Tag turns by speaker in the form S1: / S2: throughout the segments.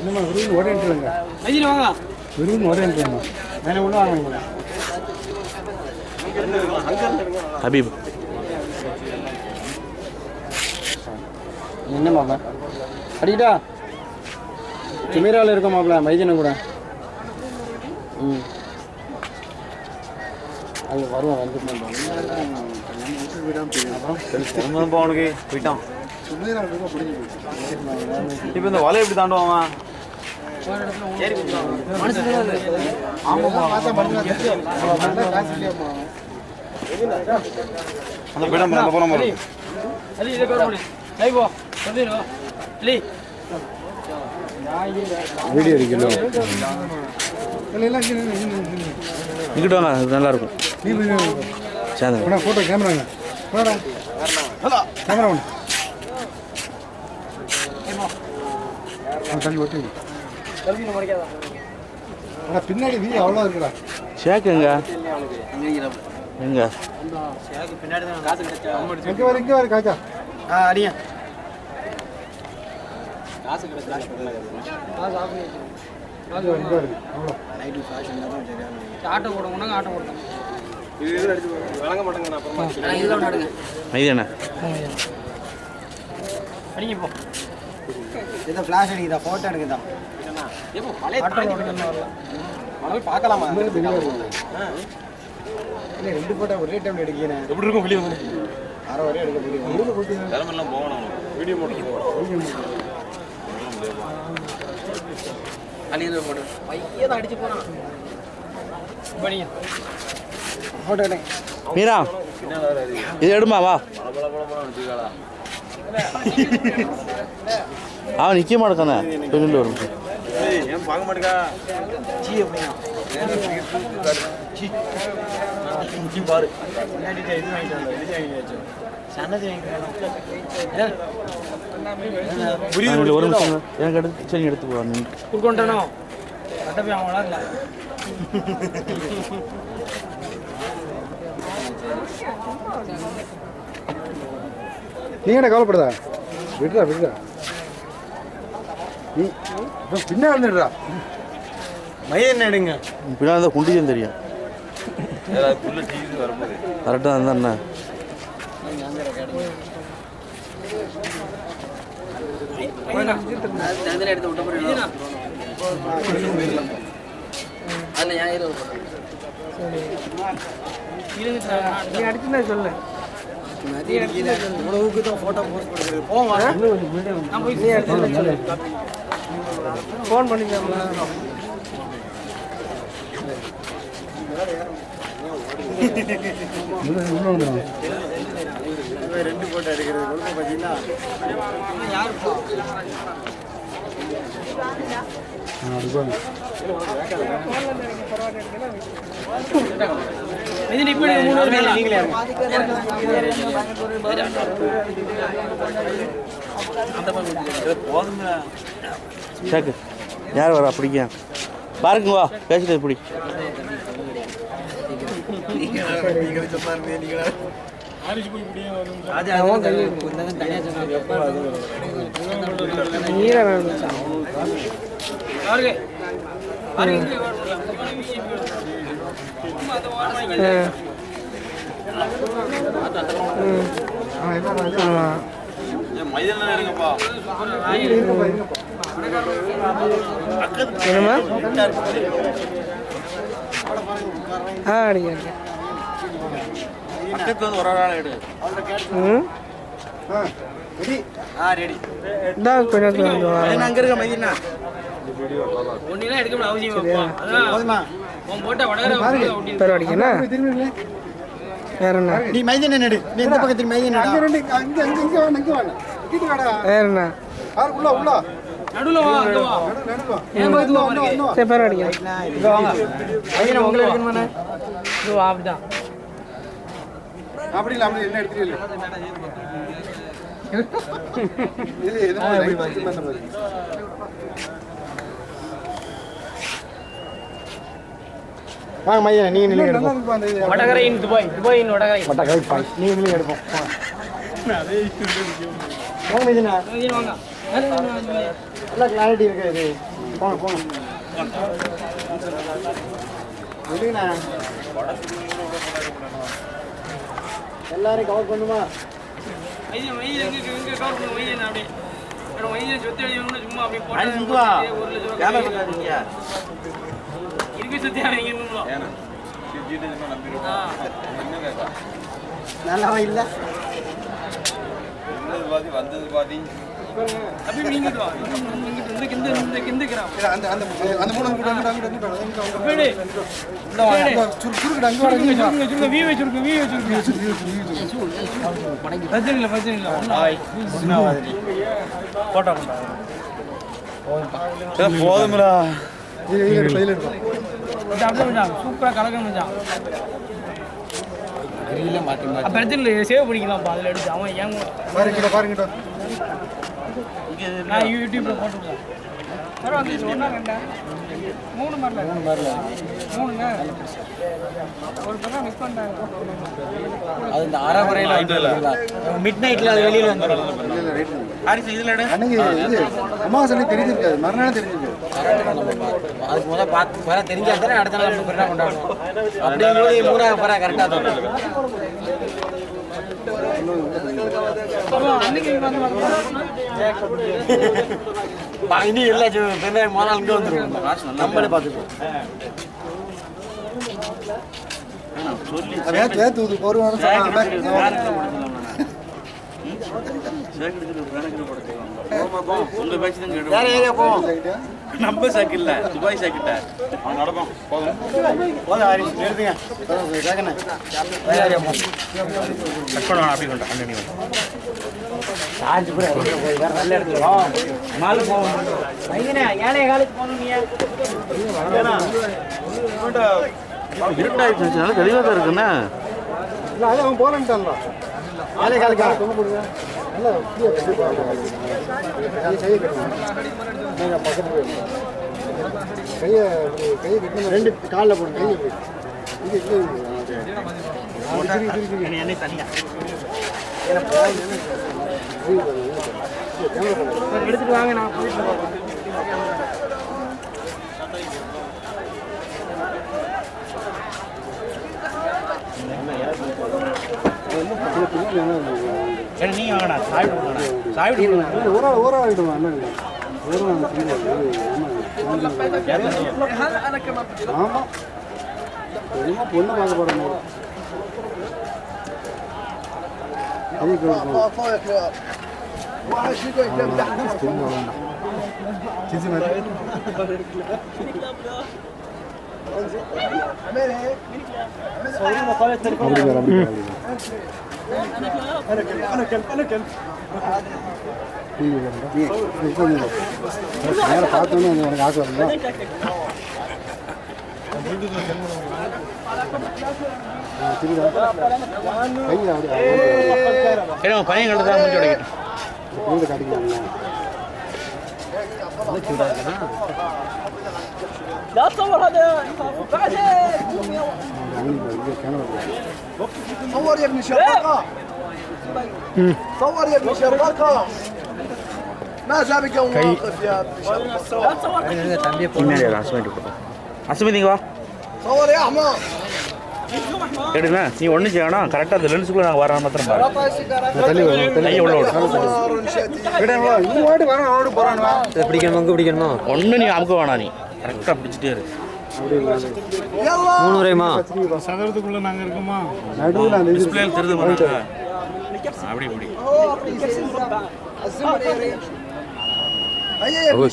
S1: என்னம்மா விருது ஓடிட்டுருங்க
S2: மைதினி வாங்க.
S1: விருது ஓடிட்டுருங்க மேலே உள்ள வாங்க
S3: ஹபீப்.
S1: என்ன மாப்பிள? அடிக்கிட்டா. சுமீராவில் இருக்க மாப்பிள மைதினம் கூட. ம். அது வருவோம் வந்து
S3: திரும்ப அவனுக்கு போயிட்டான். இப்போ இந்த வலை எப்படி தாண்டுவான் அந்த போயிட்டான் அந்த போன மாதிரி
S2: ಅಲ್ಲಿ ಇದೆ ಕರ್ಮಣಿ ಲೈವ್ ಬಂದಿರು ಅಲ್ಲಿ
S1: வீடியோ அடிக்கணும்
S3: இங்கிட்ட வாங்க அது நல்லா இருக்கும் சேர்ந்து
S1: ஃபோட்டோ கேமராங்க கேமரா ஒன்று தள்ளி ஒட்டி ஆனால் பின்னாடி வீ அவ்வளோ இருக்குடா.
S3: ஷேக் எங்க? எங்க?
S1: வர இங்கே வர காக்கா
S2: ஆ அடியா
S1: இங்கே வர இங்கே வருது அவ்வளோ.
S2: ஆட்டோ போடுங்க ஆட்டோ போடுங்க
S3: மைதான?
S2: அடிங்க இப்போ
S1: இதை ஃப்ளாஷ் அடிக்குதா ஃபோட்டோ எடுக்குதா?
S2: வரலாம் பார்க்கலாமா?
S1: இல்லை ரெண்டு ஃபோட்டோ ஒரே டைம் எடுக்கிறேன்
S3: எப்படி இருக்கும் வெளியே
S1: அரை வரையும் எடுக்க முடியும்.
S3: கிளம்பெல்லாம் போகணும் வீடியோ மட்டும்
S2: அழியிற போடு. பையே தான் அடிச்சு
S1: ஃபோட்டோ எடுங்க
S3: மீரா இது எடுமா வா. அவன் நிற்க மாட்டேக்கானே. வெளியில் வரும்
S4: பார்க்க மாட்டேங்கா. பாரு. இது வாங்கிட்டு வாங்கிட்டு சன்னதி
S3: அவனுக்கு ஒரு நிமிஷம் எனக்கு எடுத்து சரி எடுத்து
S2: கட்ட போய் அவன் வளரல
S1: நீ என்ன கவலைப்படுதா விடுறா விடுறா. பின்னாடி வந்துடுறா
S4: மையன் எடுங்க?
S3: பின்னால் தான் குண்டியும் தெரியும். கரெக்டாக இருந்தா என்ன?
S2: சொல்லு.
S1: உணவுக்கு தான் ஃபோட்டோ போஸ்ட் கொடுக்குறது போவா
S2: நான் போய் நீ எடுத்து சொல்லு ஃபோன் பண்ணிக்கலாம்
S1: ரெண்டு ஃபோட்டோ எடுக்கிறது கொடுக்க பார்த்தீங்கன்னா
S4: போதுங்க.
S3: ஷேக்கு. யார் வரா? பிடிக்க பாருங்க வா. பேசிட்டு பிடி.
S2: யாருக்கு
S4: ஏன் மைதானம் எடுங்கப்பா
S2: என்னமா ஆ அடிங்க
S4: பக்கத்துல வந்து ஒரு ஆள் எடு.
S2: ம்?
S4: ஆ ரெடி
S2: இந்தா கொஞ்சம்
S4: அங்க இருக்க மைதினா
S2: ஒன்னிலாம் எடுக்க முடியாது அவசியம் அதான் உன் போட்ட வடகர பேர் அடிக்கண்ணா வேற என்ன?
S1: நீ மைதன் எடு. நீ இந்த பக்கத்தில் மைதன் அங்கே ரெண்டு அங்கே அங்கே இங்கிட்டு வாடா
S2: வேற என்ன?
S1: உள்ள உள்ள.
S2: நடுவில் வா அங்க வா. ஏன் பக்கத்துல வா
S1: இன்னும், இன்னும்.
S2: சரி பேர் அடிக்க இங்க வாங்க. ஐயா உங்களை எடுக்கணுமாண்ணே இது வா அப்படிதான்.
S1: அப்படி இல்லை அப்படி என்ன எடுத்துட்டு இது இது வச்சு அந்த மாதிரி வாங்க மையா நீங்க நிலை எடுப்போம்.
S2: வடகரையின் துபாய் துபாயின் வடகரை.
S1: பட்டா பாய் நீங்க நிலை எடுப்போம். வாங்க மைதினா
S2: வாங்க.
S1: நல்ல கிளாரிட்டி இருக்கு இது. போங்க போங்க. இல்லைங்கண்ணா எல்லாரையும் கவர் பண்ணுமா?
S2: எங்க எங்க கவர் அப்படியே. அப்புறம் சொத்து சும்மா அப்படியே போட்டு ஒரு லட்சம் இருக்கு சுத்தி
S1: நல்லாவா இல்லை.
S2: அப்படி நீங்கிட்டு
S3: போதும்டா
S2: சூப்பரா கலக்க மச்சான் அப்ப பிரச்சனை சேவ் பண்ணிக்கலாம்ப்பா அதில் எடுத்து அவன் ஏன்
S1: பாருங்கிட்ட பாருங்கிட்ட
S2: நான் யூடியூப்ல போட்டுருக்கேன். பரவாயில்ல ஒன்றா ரெண்டா மூணு மாதிரில மூணு மாதிரில மூணுங்க. ஒரு பக்கம் மிஸ் பண்ணிட்டாங்க.
S4: அது இந்த அரைமுறையில் மிட் நைட்டில் அது வெளியில் வந்துடும்
S3: ஹாரிஸ் இதுல
S1: அன்னைக்கு இது அமாவாசை தெரிஞ்சிருக்காது. மறுநாள் தெரிஞ்சிருக்கு
S4: அதுக்கு முதல் பார்த்து வர தெரிஞ்சா தானே அடுத்த நாள் கொண்டாடணும் அப்படிங்கும்போது மூணாவது பரா கரெக்டாக தோணும்.
S2: அன்னைக்கு வந்து
S4: இனி இல்லை பெருனா முதல் வந்துடும் நம்மளே பார்த்துப்போம்
S3: சொல்லி
S1: ஒரு வாரம்
S3: உங்க பேச்சு தான்
S4: வேற
S3: கேட்டு
S4: ஏரியா போவோம்
S3: நம்ம சைக்கிள்ல துபாய் சைக்கிட்ட அவன் நடக்கும். போதும்.
S1: போதும் ஹரிஷ் நிறுத்துங்க.
S4: வேற ஏரியா போவோம்
S3: கட் பண்ணுவான் அப்படி கொண்டா கண்டினியூ
S4: சார்ஜ் கூட வேற நல்ல இடத்துல வா மாலு போவோம் ஐயனே ஏழை காலுக்கு போகணும் நீ.
S3: இருட்டாயிடுச்சு நல்லா தெளிவாக தான் இருக்குண்ணே.
S1: இல்லை அது அவன் போலன்ட்டான்ல வேலை காலுக்கா தொங்க போடுங்க நல்லா ஃப்ரீயாக கையை நீங்கள் பக்கத்து போயிடணும் கையை கையை கட்டணும் ரெண்டு காலில் போடுங்க கையை இது
S2: எடுத்துட்டு வாங்க நான் போயிட்டு
S3: ஏன்னா நீங்க வாங்கடா சாப்பிட்டு வாங்கடா. சாப்பிட்டு
S1: ஊரா ஊரா ஆகிடுமா என்ன ஆமாம் என்னமோ பொண்ணு பார்க்க போகிறோம் அது அப்படி அப்படி நேரம் பார்த்தோன்னே எனக்கு ஆசை வருதா திருடா கையில் அப்படி
S3: ஏன்னா பையன் لا تصور
S1: هذا. بعدك
S5: صور يا ابن شباقه صور يا ابن شباقه ما جابك يوم واقف يا ابن
S3: شباقه لا تصور.
S5: صور يا أحمد.
S3: எப்படிண்ணா நீ ஒன்றும் செய்யணும். கரெக்டாக அந்த லென்ஸுக்குள்ளே நாங்கள் வரோம் மாத்திரம் பாரு.
S4: பிடிக்கணும் பிடிக்கணும்?
S3: ஒன்று நீ அமுக்க வேணாம் நீ. கரெக்டாக பிடிச்சிட்டே இரு.
S5: மூணுரைமா சதுரத்துக்குள்ள நாங்க இருக்கோமா? நடுவில்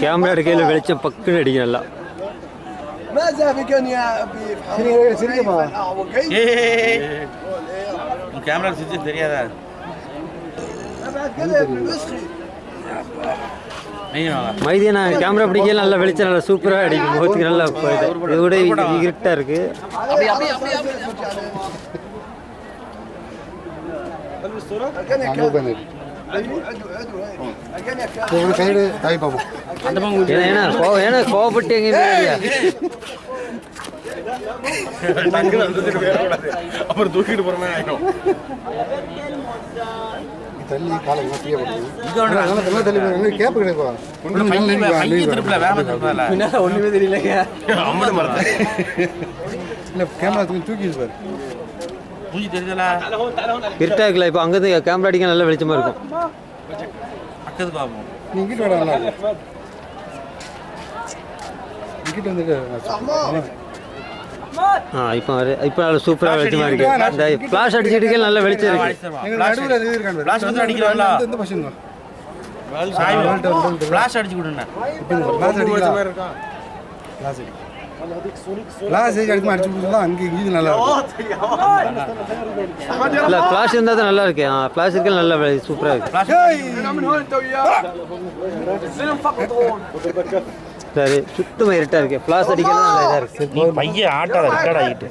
S6: கேமரா இருக்கையில் வெளிச்சம் பக்குன்னு அடிக்கும் எல்லாம்
S5: ما جابك يا ابي
S1: سيري- سيري يا بابا.
S3: ஏ உன் கேமரா சுவிட்ச் தெரியாதா
S5: كذا يا ابن مسخي
S3: நீ வாங்க
S6: மைதியா கேமரா பிடிக்கல நல்லா வெளிச்சம் நல்லா சூப்பராக அடிக்கும் முகத்துக்கு நல்லா போகுது இதை விட இருட்டாக இருக்கு
S5: ابي
S6: உங்களுக்கு கோவப்பட்டு எங்கே
S3: அப்புறம் தூக்கிட்டு போறமே ஆயிடும்
S1: தூக்கி தூக்கி
S3: மூஞ்சி தெரிஞ்சல
S6: இருட்டா இருக்குல்ல இப்போ அங்கேருந்து கேமரா அடிக்க நல்ல வெளிச்சமாக இருக்கும்.
S3: பக்கத்து பார்ப்போம்
S1: இங்கிட்டு வாடா நல்லா இங்கிட்டு வந்துட்டு
S6: ஆ இப்போ வரு. இப்போ நல்ல சூப்பராக வெளிச்சமாக இருக்கு. இந்த ஃப்ளாஷ் அடிச்சுட்டு நல்ல வெளிச்சம் இருக்கு.
S3: Flash வந்து அடிக்கிறாங்களா? ஃப்ளாஷ் அடிச்சு கொடுங்க.
S1: கிளாஸ் எடுத்து அடிச்சு கொடுத்தா அங்கே இங்கே நல்லா இருக்கும்.
S6: இல்லை ஃப்ளாஷ் இருந்தால் தான் நல்லா இருக்கு. ஆ ஃப்ளாஷ் இருக்க நல்லா சூப்பராக இருக்கு. சரி சுத்தமாக இருட்டாக இருக்கு. ஃப்ளாஷ் அடிக்கிறது நல்லா இதாக இருக்கு
S3: பையன் ஆட்டாக இருக்காடா ஆகிட்டு